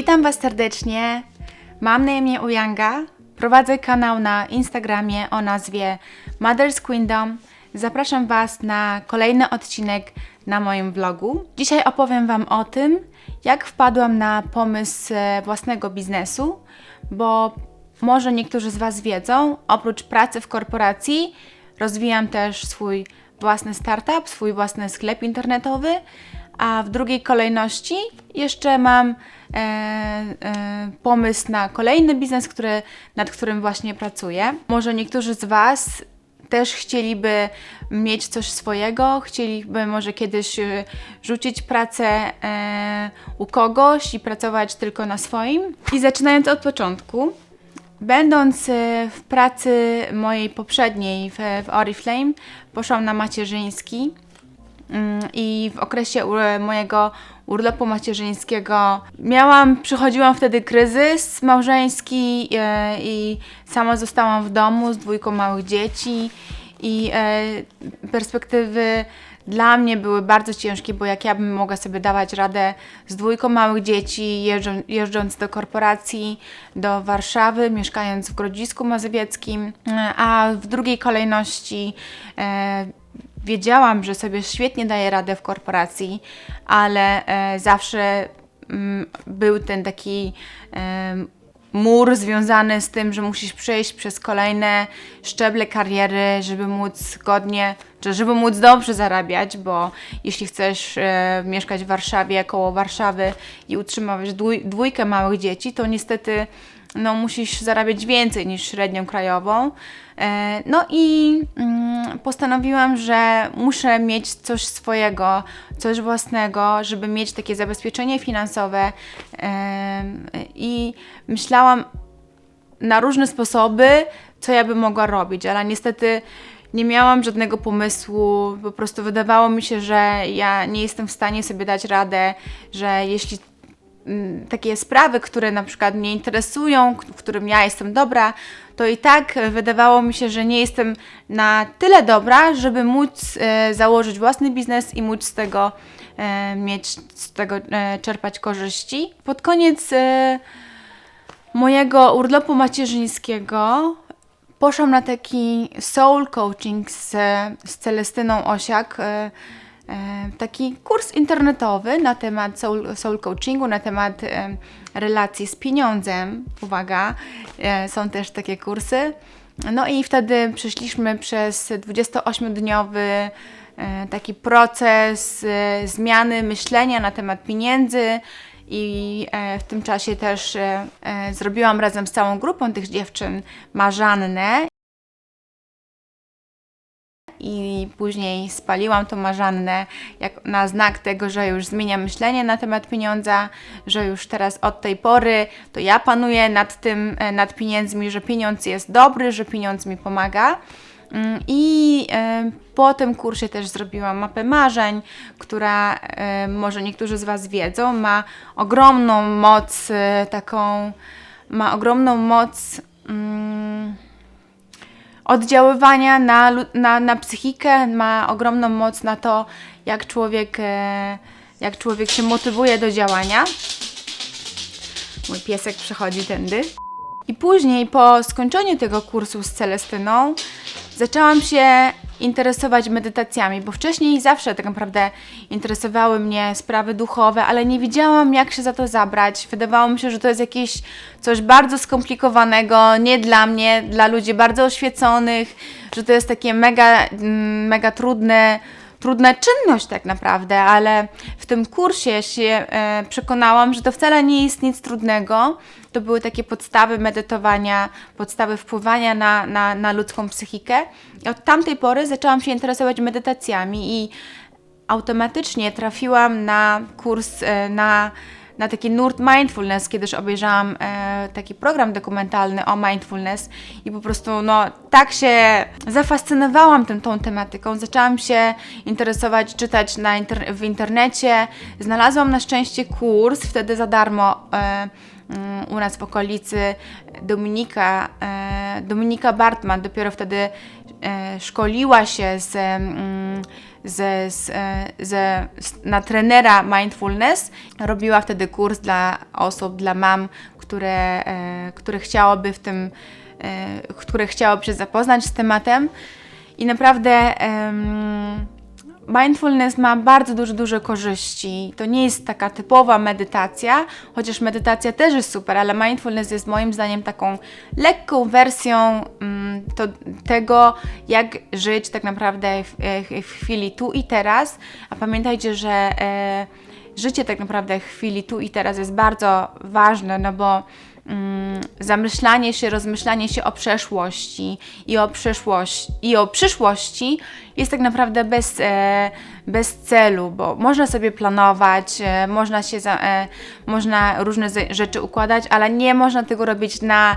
Witam Was serdecznie. Mam na imię Uyanga. Prowadzę kanał na Instagramie o nazwie Mother's Kingdom. Zapraszam Was na kolejny odcinek na moim vlogu. Dzisiaj opowiem Wam o tym, jak wpadłam na pomysł własnego biznesu, bo może niektórzy z Was wiedzą, oprócz pracy w korporacji, rozwijam też swój własny startup, swój własny sklep internetowy, a w drugiej kolejności jeszcze mam e, e, pomysł na kolejny biznes, który, nad którym właśnie pracuję. Może niektórzy z Was też chcieliby mieć coś swojego, chcieliby może kiedyś e, rzucić pracę e, u kogoś i pracować tylko na swoim. I zaczynając od początku, Będąc e, w pracy mojej poprzedniej w, w Oriflame, poszłam na macierzyński Mm, i w okresie mojego urlopu macierzyńskiego miałam, przychodziłam wtedy kryzys małżeński e, i sama zostałam w domu z dwójką małych dzieci i e, perspektywy dla mnie były bardzo ciężkie, bo jak ja bym mogła sobie dawać radę z dwójką małych dzieci, jeżdżą, jeżdżąc do korporacji, do Warszawy, mieszkając w Grodzisku Mazowieckim, e, a w drugiej kolejności e, wiedziałam, że sobie świetnie daję radę w korporacji, ale e, zawsze mm, był ten taki em, mur związany z tym, że musisz przejść przez kolejne szczeble kariery, żeby móc godnie, czy żeby móc dobrze zarabiać, bo jeśli chcesz e, mieszkać w Warszawie, koło Warszawy i utrzymywać dwój, dwójkę małych dzieci, to niestety no, musisz zarabiać więcej niż średnią krajową. E, No i mm, postanowiłam, że muszę mieć coś swojego, coś własnego, żeby mieć takie zabezpieczenie finansowe. I myślałam na różne sposoby, co ja bym mogła robić, ale niestety nie miałam żadnego pomysłu. Po prostu wydawało mi się, że ja nie jestem w stanie sobie dać radę, że jeśli takie sprawy, które na przykład mnie interesują, w którym ja jestem dobra, to i tak wydawało mi się, że nie jestem na tyle dobra, żeby móc e, założyć własny biznes i móc z tego e, mieć, z tego e, czerpać korzyści. Pod koniec mojego urlopu macierzyńskiego poszłam na taki soul coaching z, z Celestyną Osiak. E, Taki kurs internetowy na temat soul, soul coachingu, na temat e, relacji z pieniądzem. Uwaga, e, są też takie kursy. No i wtedy przeszliśmy przez 28-dniowy e, taki proces zmiany myślenia na temat pieniędzy. I w tym czasie też zrobiłam razem z całą grupą tych dziewczyn marzannę. I później spaliłam tą marzannę jak na znak tego, że już zmieniam myślenie na temat pieniądza, że już teraz od tej pory to ja panuję nad tym, e, nad pieniędzmi, że pieniądz jest dobry, że pieniądz mi pomaga. Mm, I e, po tym kursie też zrobiłam mapę marzeń, która e, może niektórzy z Was wiedzą, ma ogromną moc, taką, ma ogromną moc mm, oddziaływania na, na, na psychikę, ma ogromną moc na to, jak człowiek, e, jak człowiek się motywuje do działania. Mój piesek przechodzi tędy. I później, po skończeniu tego kursu z Celestyną, zaczęłam się interesować medytacjami, bo wcześniej zawsze tak naprawdę interesowały mnie sprawy duchowe, ale nie wiedziałam, jak się za to zabrać. Wydawało mi się, że to jest jakieś coś bardzo skomplikowanego, nie dla mnie, dla ludzi bardzo oświeconych, że to jest takie mega, mm, mega trudne trudna czynność tak naprawdę, ale w tym kursie się e, przekonałam, że to wcale nie jest nic trudnego. To były takie podstawy medytowania, podstawy wpływania na, na, na ludzką psychikę. I od tamtej pory zaczęłam się interesować medytacjami i automatycznie trafiłam na kurs e, na, na taki nurt mindfulness, kiedyś obejrzałam e, taki program dokumentalny o mindfulness i po prostu no tak się zafascynowałam tym, tą tematyką, zaczęłam się interesować, czytać na inter- w internecie, znalazłam na szczęście kurs, wtedy za darmo e, mm, u nas w okolicy Dominika, e, Dominika Bartman. Dopiero wtedy e, szkoliła się z, mm, z, z, e, z, z, na trenera mindfulness. Robiła wtedy kurs dla osób, dla mam, które, e, które chciałoby w tym, e, które chciałoby się zapoznać z tematem. I naprawdę em, mindfulness ma bardzo duże korzyści. To nie jest taka typowa medytacja, chociaż medytacja też jest super, ale mindfulness jest moim zdaniem taką lekką wersją mm, to, tego, jak żyć tak naprawdę w, w chwili tu i teraz. A pamiętajcie, że e, życie tak naprawdę w chwili tu i teraz jest bardzo ważne, no bo mm, zamyślanie się, rozmyślanie się o przeszłości i o i o przyszłości jest tak naprawdę bez, e, bez celu, bo można sobie planować, e, można się za, e, można różne rzeczy układać, ale nie można tego robić na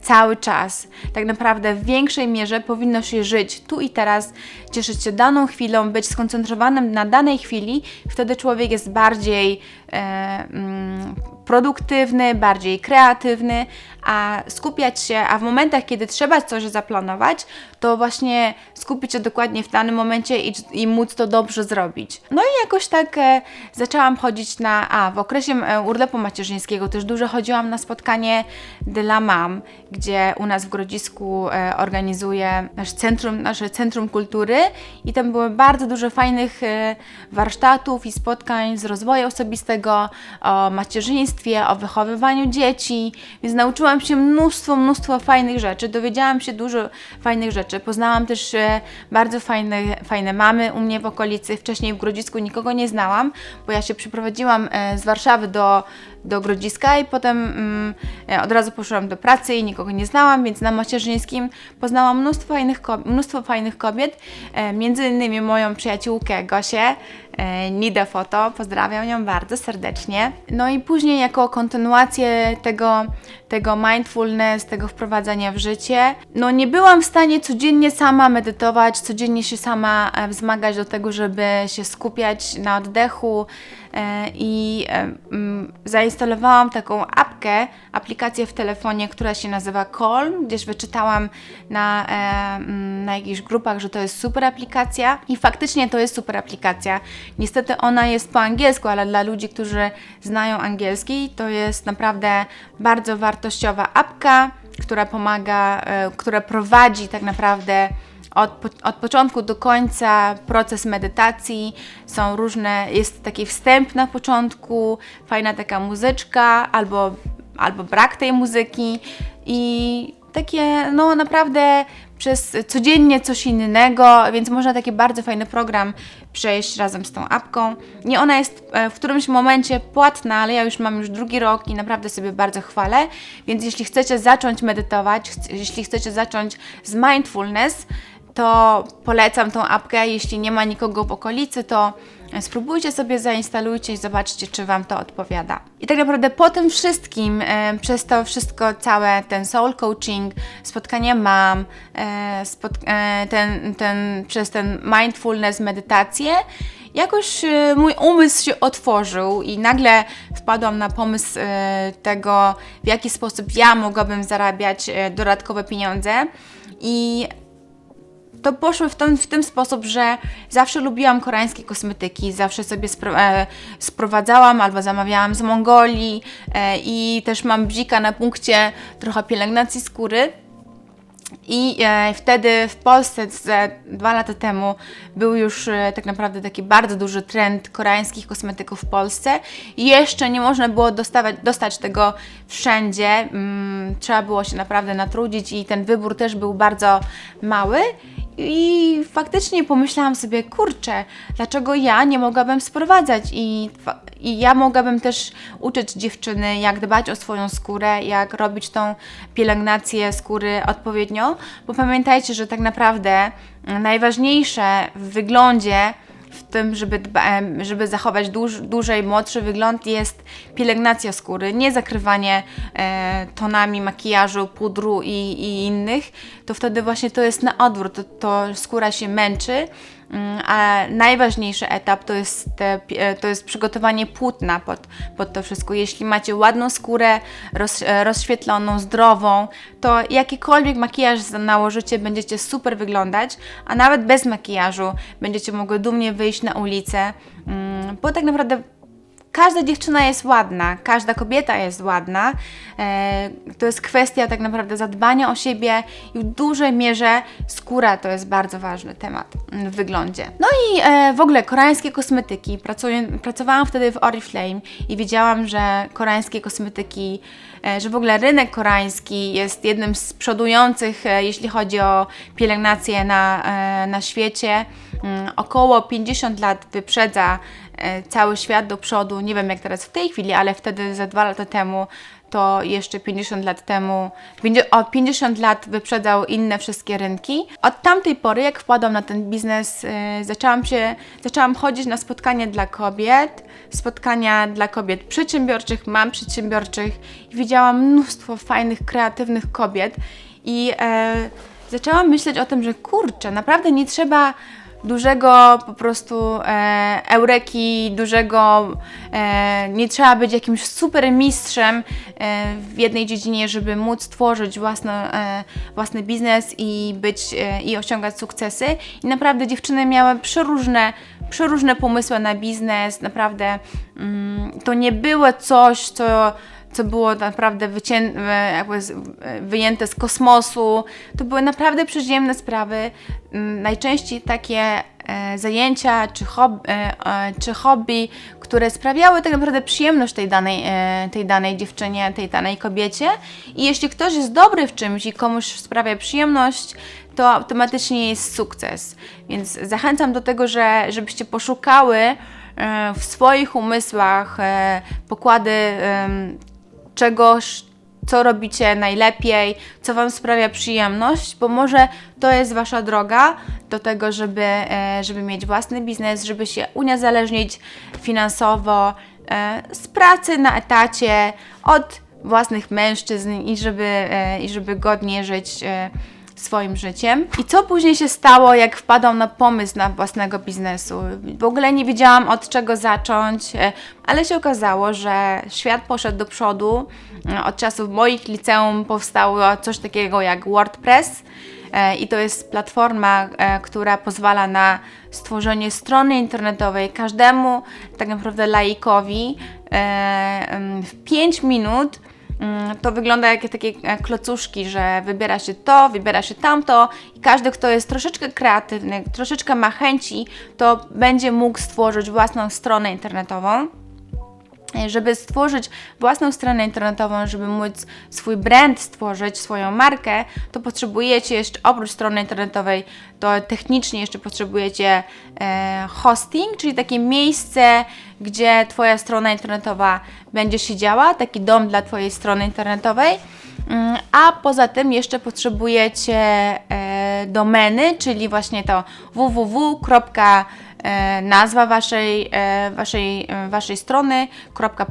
cały czas. Tak naprawdę w większej mierze powinno się żyć tu i teraz, cieszyć się daną chwilą, być skoncentrowanym na danej chwili, wtedy człowiek jest bardziej mm, produktywny, bardziej kreatywny, a skupiać się, a w momentach, kiedy trzeba coś zaplanować, to właśnie skupić się dokładnie w danym momencie i, i móc to dobrze zrobić. No i jakoś tak e, zaczęłam chodzić na, a w okresie e, urlopu macierzyńskiego też dużo chodziłam na spotkanie dla mam, gdzie u nas w Grodzisku e, organizuje nasz centrum, nasze Centrum Kultury i tam było bardzo dużo fajnych e, warsztatów i spotkań z rozwoju osobistego, o macierzyństwie, o wychowywaniu dzieci, więc nauczyłam się mnóstwo, mnóstwo fajnych rzeczy, dowiedziałam się dużo fajnych rzeczy, poznałam też e, bardzo fajne, fajne mamy u mnie w okolicy, wcześniej w Grodzisku nikogo nie znałam, bo ja się przyprowadziłam e, z Warszawy do, do Grodziska i potem mm, e, od razu poszłam do pracy i nikogo nie znałam, więc na macierzyńskim poznałam mnóstwo fajnych, mnóstwo fajnych kobiet, e, między innymi moją przyjaciółkę Gosię, e, Nida Foto, pozdrawiam ją bardzo serdecznie. No i później jako kontynuację tego, tego mindfulness, tego wprowadzania w życie, no nie byłam w stanie codziennie sama medytować, codziennie się sama e, wzmagać do tego, żeby się skupiać na oddechu i e, mm, zainstalowałam taką apkę, aplikację w telefonie, która się nazywa Calm, gdzieś wyczytałam na, e, na jakichś grupach, że to jest super aplikacja i faktycznie to jest super aplikacja. Niestety ona jest po angielsku, ale dla ludzi, którzy znają angielski, to jest naprawdę bardzo wartościowa apka, która pomaga, e, która prowadzi tak naprawdę od, od początku do końca proces medytacji. Są różne, jest taki wstęp na początku, fajna taka muzyczka albo, albo brak tej muzyki i takie, no naprawdę przez codziennie coś innego, więc można taki bardzo fajny program przejść razem z tą apką. Nie ona jest e, w którymś momencie płatna, ale ja już mam już drugi rok i naprawdę sobie bardzo chwalę. Więc jeśli chcecie zacząć medytować, jeśli chcecie zacząć z mindfulness, to polecam tą apkę. Jeśli nie ma nikogo w okolicy, to spróbujcie sobie, zainstalujcie i zobaczcie, czy Wam to odpowiada. I tak naprawdę po tym wszystkim, e, przez to wszystko, całe ten soul coaching, spotkania mam, e, spot- e, ten, ten, przez ten mindfulness, medytację, jakoś mój umysł się otworzył i nagle wpadłam na pomysł tego, w jaki sposób ja mogłabym zarabiać dodatkowe pieniądze. I to poszło w ten, w ten sposób, że zawsze lubiłam koreańskie kosmetyki, zawsze sobie spro, e, sprowadzałam albo zamawiałam z Mongolii e, i też mam bzika na punkcie trochę pielęgnacji skóry. I e, wtedy w Polsce ze dwa lata temu był już e, tak naprawdę taki bardzo duży trend koreańskich kosmetyków w Polsce. Jeszcze nie można było dostawać, dostać tego wszędzie. Mm, trzeba było się naprawdę natrudzić i ten wybór też był bardzo mały. I faktycznie pomyślałam sobie, kurczę, dlaczego ja nie mogłabym sprowadzać i, i ja mogłabym też uczyć dziewczyny, jak dbać o swoją skórę, jak robić tą pielęgnację skóry odpowiednio, bo pamiętajcie, że tak naprawdę mm, najważniejsze w wyglądzie w tym, żeby, żeby zachować dłuż, dłużej młodszy wygląd, jest pielęgnacja skóry, nie zakrywanie e, tonami makijażu, pudru i, i innych, to wtedy właśnie to jest na odwrót, to, to skóra się męczy A najważniejszy etap to jest, e, to jest przygotowanie płótna pod, pod to wszystko. Jeśli macie ładną skórę, roz, e, rozświetloną, zdrową, to jakikolwiek makijaż nałożycie, będziecie super wyglądać, a nawet bez makijażu będziecie mogły dumnie wyjść na ulicę, mm, bo tak naprawdę każda dziewczyna jest ładna, każda kobieta jest ładna. E, to jest kwestia tak naprawdę zadbania o siebie i w dużej mierze skóra to jest bardzo ważny temat w wyglądzie. No i e, w ogóle koreańskie kosmetyki. Pracuję, pracowałam wtedy w Oriflame i wiedziałam, że koreańskie kosmetyki, że w ogóle rynek koreański jest jednym z przodujących, e, jeśli chodzi o pielęgnację na, e, na świecie. Mm, Około 50 lat wyprzedza e, cały świat do przodu. Nie wiem jak teraz w tej chwili, ale wtedy za dwa lata temu to jeszcze 50 lat temu, o 50 lat wyprzedzał inne wszystkie rynki. Od tamtej pory, jak wpadłam na ten biznes, e, zaczęłam się, zaczęłam chodzić na spotkania dla kobiet, spotkania dla kobiet przedsiębiorczych, mam przedsiębiorczych i widziałam mnóstwo fajnych, kreatywnych kobiet i e, zaczęłam myśleć o tym, że kurczę, naprawdę nie trzeba dużego po prostu e, eureki, dużego, e, nie trzeba być jakimś super mistrzem e, w jednej dziedzinie, żeby móc tworzyć własny, e, własny biznes i być e, i osiągać sukcesy. I naprawdę dziewczyny miały przeróżne, przeróżne pomysły na biznes, naprawdę mm, to nie było coś, co co było naprawdę wycię- e, jakby e, wyjęte z kosmosu. To były naprawdę przyziemne sprawy. Mm, Najczęściej takie e, zajęcia czy, hob- e, czy hobby, które sprawiały tak naprawdę przyjemność tej danej, tej danej dziewczynie, tej danej kobiecie. I jeśli ktoś jest dobry w czymś i komuś sprawia przyjemność, to automatycznie jest sukces. Więc zachęcam do tego, że, żebyście poszukały w swoich umysłach pokłady czegoś, co robicie najlepiej, co Wam sprawia przyjemność, bo może to jest Wasza droga do tego, żeby, e, żeby mieć własny biznes, żeby się uniezależnić finansowo e, z pracy na etacie, od własnych mężczyzn i żeby, e, i żeby godnie żyć swoim życiem. I co później się stało, jak wpadłam na pomysł na własnego biznesu? W ogóle nie wiedziałam od czego zacząć, e, ale się okazało, że świat poszedł do przodu. E, Od czasów moich liceum powstało coś takiego jak WordPress. E, I to jest platforma, która pozwala na stworzenie strony internetowej każdemu, tak naprawdę laikowi, w 5 minut. Mm, To wygląda jak takie klocuszki, że wybiera się to, wybiera się tamto i każdy, kto jest troszeczkę kreatywny, troszeczkę ma chęci, to będzie mógł stworzyć własną stronę internetową. E, Żeby stworzyć własną stronę internetową, żeby móc swój brand stworzyć, swoją markę, to potrzebujecie jeszcze oprócz strony internetowej, to technicznie jeszcze potrzebujecie e, hosting, czyli takie miejsce, gdzie Twoja strona internetowa będzie się działa, taki dom dla Twojej strony internetowej. Mm, A poza tym jeszcze potrzebujecie e, domeny, czyli właśnie to www nazwa waszej, e, waszej, e, waszej strony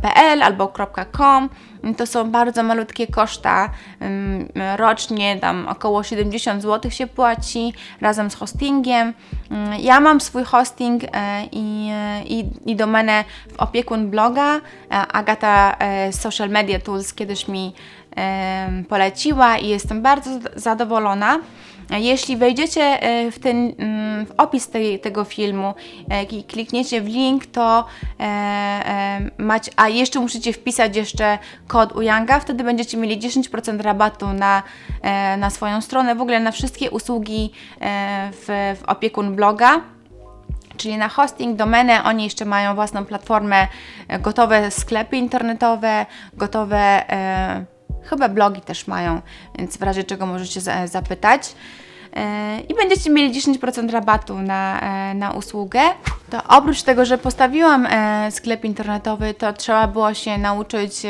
.pl albo .com. To są bardzo malutkie koszta. Ym, Rocznie tam około 70 zł się płaci razem z hostingiem. Ym, Ja mam swój hosting e, i, e, i, i domenę w opiekun bloga. E, Agata e, Social Media Tools kiedyś mi poleciła i jestem bardzo zad- zadowolona. Jeśli wejdziecie e, w, ten, mm, w opis tej, tego filmu e, i klikniecie w link, to e, macie, a jeszcze musicie wpisać jeszcze kod Uyanga, wtedy będziecie mieli 10% rabatu na, na swoją stronę, w ogóle na wszystkie usługi w, w opiekun bloga czyli na hosting, domenę. Oni jeszcze mają własną platformę, gotowe sklepy internetowe, gotowe e, chyba blogi też mają, więc w razie czego możecie za, zapytać. E, I będziecie mieli 10% rabatu na, e, na usługę. To oprócz tego, że postawiłam e, sklep internetowy, to trzeba było się nauczyć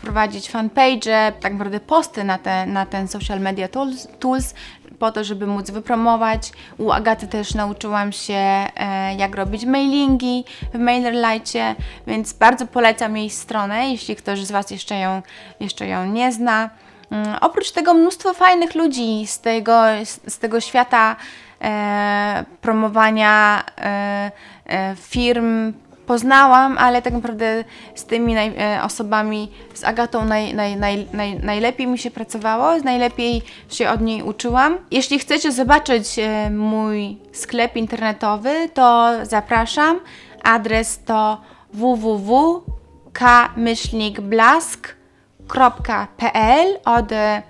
prowadzić fanpage, tak naprawdę posty na, te, na ten social media tools, tools po to, żeby móc wypromować. U Agaty też nauczyłam się, jak robić mailingi w MailerLite, więc bardzo polecam jej stronę, jeśli ktoś z Was jeszcze ją, jeszcze ją nie zna. Mm, Oprócz tego mnóstwo fajnych ludzi z tego, z, tego świata e, promowania e, e, firm poznałam, ale tak naprawdę z tymi naj, e, osobami, z Agatą naj, naj, naj, naj, najlepiej mi się pracowało, najlepiej się od niej uczyłam. Jeśli chcecie zobaczyć e, mój sklep internetowy, to zapraszam. Adres to www.k-blask.pl od, e,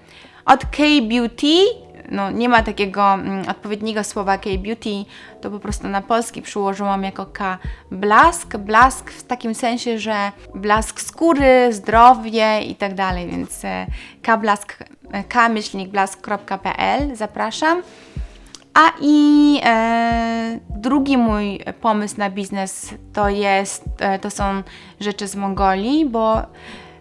od K-Beauty no, nie ma takiego mm, odpowiedniego słowa K-beauty, to po prostu na polski przyłożyłam jako K blask. Blask w takim sensie, że blask skóry, zdrowie i tak dalej, więc e, K blask, e, k-blask.pl zapraszam. A i e, drugi mój pomysł na biznes to jest, e, to są rzeczy z Mongolii, bo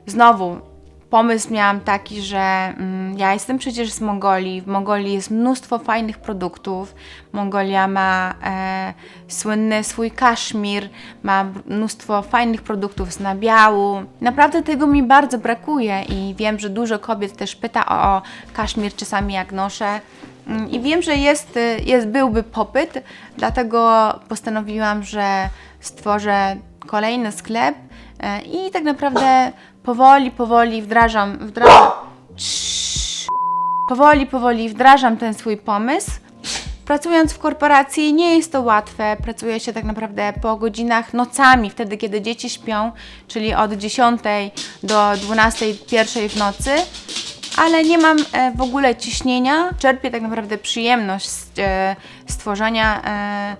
znowu pomysł miałam taki, że mm, ja jestem przecież z Mongolii. W Mongolii jest mnóstwo fajnych produktów. Mongolia ma e, słynny swój kaszmir, ma mnóstwo fajnych produktów z nabiału. Naprawdę tego mi bardzo brakuje i wiem, że dużo kobiet też pyta o, o kaszmir czasami jak noszę. Mm, I wiem, że jest, y, jest, byłby popyt, dlatego postanowiłam, że stworzę kolejny sklep e, i tak naprawdę powoli, powoli wdrażam, wdrażam, powoli, powoli wdrażam ten swój pomysł. Pracując w korporacji nie jest to łatwe. Pracuje się tak naprawdę po godzinach nocami, wtedy kiedy dzieci śpią, czyli od 10 do 12, 1 w nocy ale nie mam e, w ogóle ciśnienia. Czerpię tak naprawdę przyjemność z e, stworzenia e,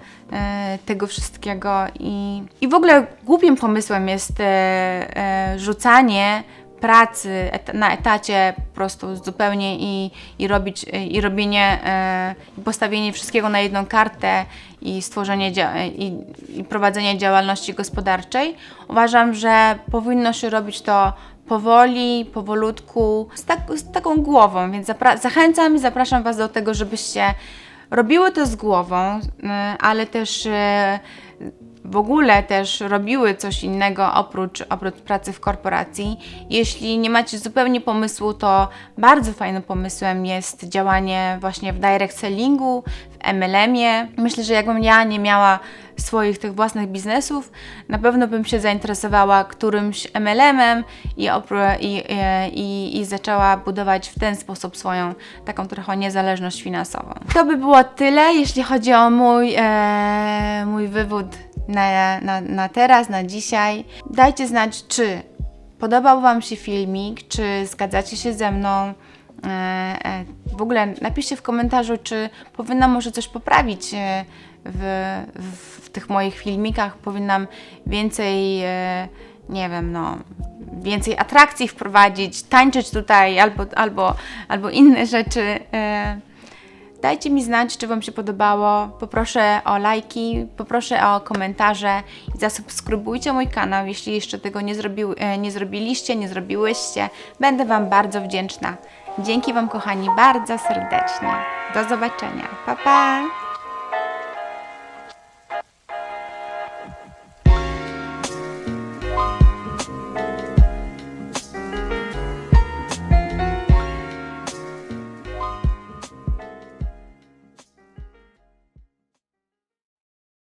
tego wszystkiego i, i w ogóle głupim pomysłem jest e, e, rzucanie pracy et, na etacie po prostu zupełnie i, i robić e, i robienie e, postawienie wszystkiego na jedną kartę i stworzenie i, i prowadzenie działalności gospodarczej. Uważam, że powinno się robić to powoli, powolutku, z, tak, z taką głową, więc zachęcam i zapraszam Was do tego, żebyście robiły to z głową, y, ale też y, w ogóle też robiły coś innego oprócz, oprócz pracy w korporacji. Jeśli nie macie zupełnie pomysłu, to bardzo fajnym pomysłem jest działanie właśnie w direct sellingu, w MLM-ie. Myślę, że jakbym ja nie miała swoich tych własnych biznesów, na pewno bym się zainteresowała którymś MLM-em i, i, i, i zaczęła budować w ten sposób swoją taką trochę niezależność finansową. To by było tyle, jeśli chodzi o mój, e, mój wywód na, na, na teraz, na dzisiaj. Dajcie znać, czy podobał Wam się filmik, czy zgadzacie się ze mną. E, e, W ogóle napiszcie w komentarzu, czy powinnam może coś poprawić e, w, w, tych moich filmikach. Powinnam więcej, e, nie wiem, no, więcej atrakcji wprowadzić, tańczyć tutaj albo, albo, albo inne rzeczy. e, Dajcie mi znać, czy Wam się podobało. Poproszę o lajki, poproszę o komentarze i zasubskrybujcie mój kanał, jeśli jeszcze tego nie, zrobił, e, nie zrobiliście, nie zrobiłyście. Będę Wam bardzo wdzięczna. Dzięki Wam, kochani, bardzo serdecznie. Do zobaczenia. Pa, pa!